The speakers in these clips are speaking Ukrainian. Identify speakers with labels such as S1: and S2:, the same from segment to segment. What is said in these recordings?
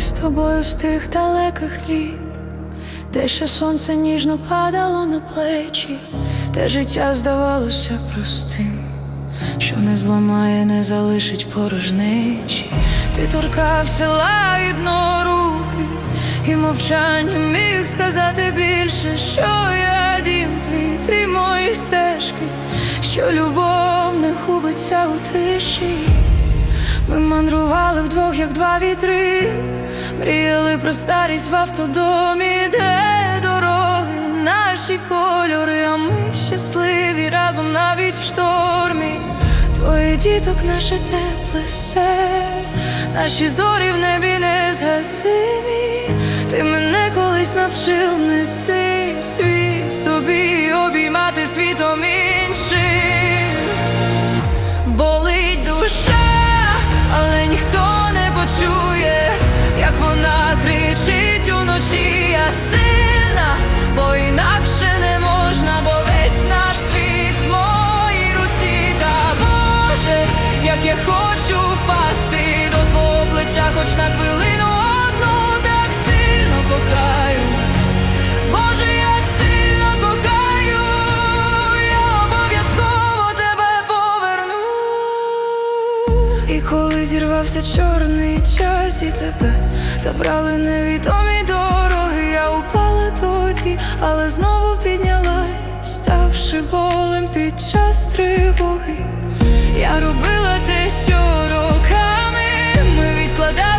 S1: з тобою з тих далеких літ, де ще сонце ніжно падало на плечі, де життя здавалося простим, що не зламає, не залишить порожнечі. Ти торкався лагідно руки, і мовчання міг сказати більше, що я дім твій, ти мої стежки, що любов не губиться у тиші. Ми мандрували вдвох, як два вітри, мріяли про старість в автодомі, де дороги, наші кольори, а ми щасливі разом навіть в штормі. Твоє діток, наше тепле все, наші зорі в небі не згасимі. Ти мене колись навчив нести світ собі, обіймати світом. Зірвався чорний час, і тебе забрали невідомі дороги, я упала тоді, але знову піднялась, ставши болем під час тривоги. Я робила те, що роками ми відкладали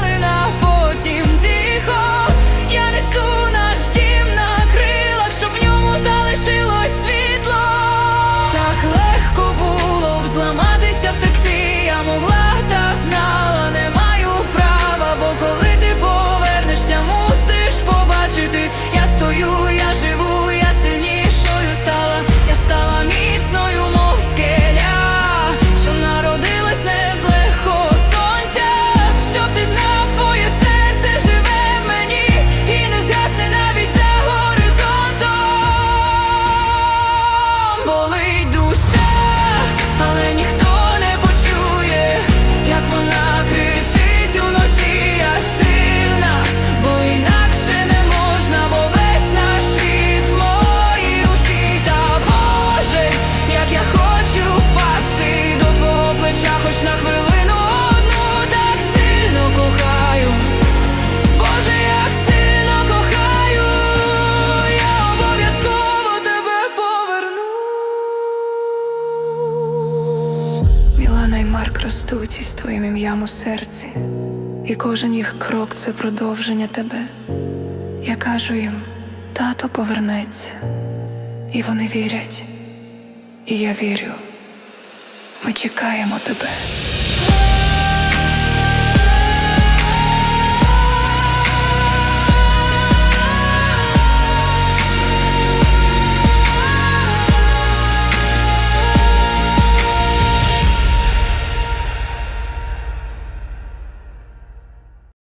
S1: І ростуть із твоїм ім'ям у серці, і кожен їх крок це продовження тебе. Я кажу їм, тато повернеться, і вони вірять, і я вірю. Ми чекаємо тебе.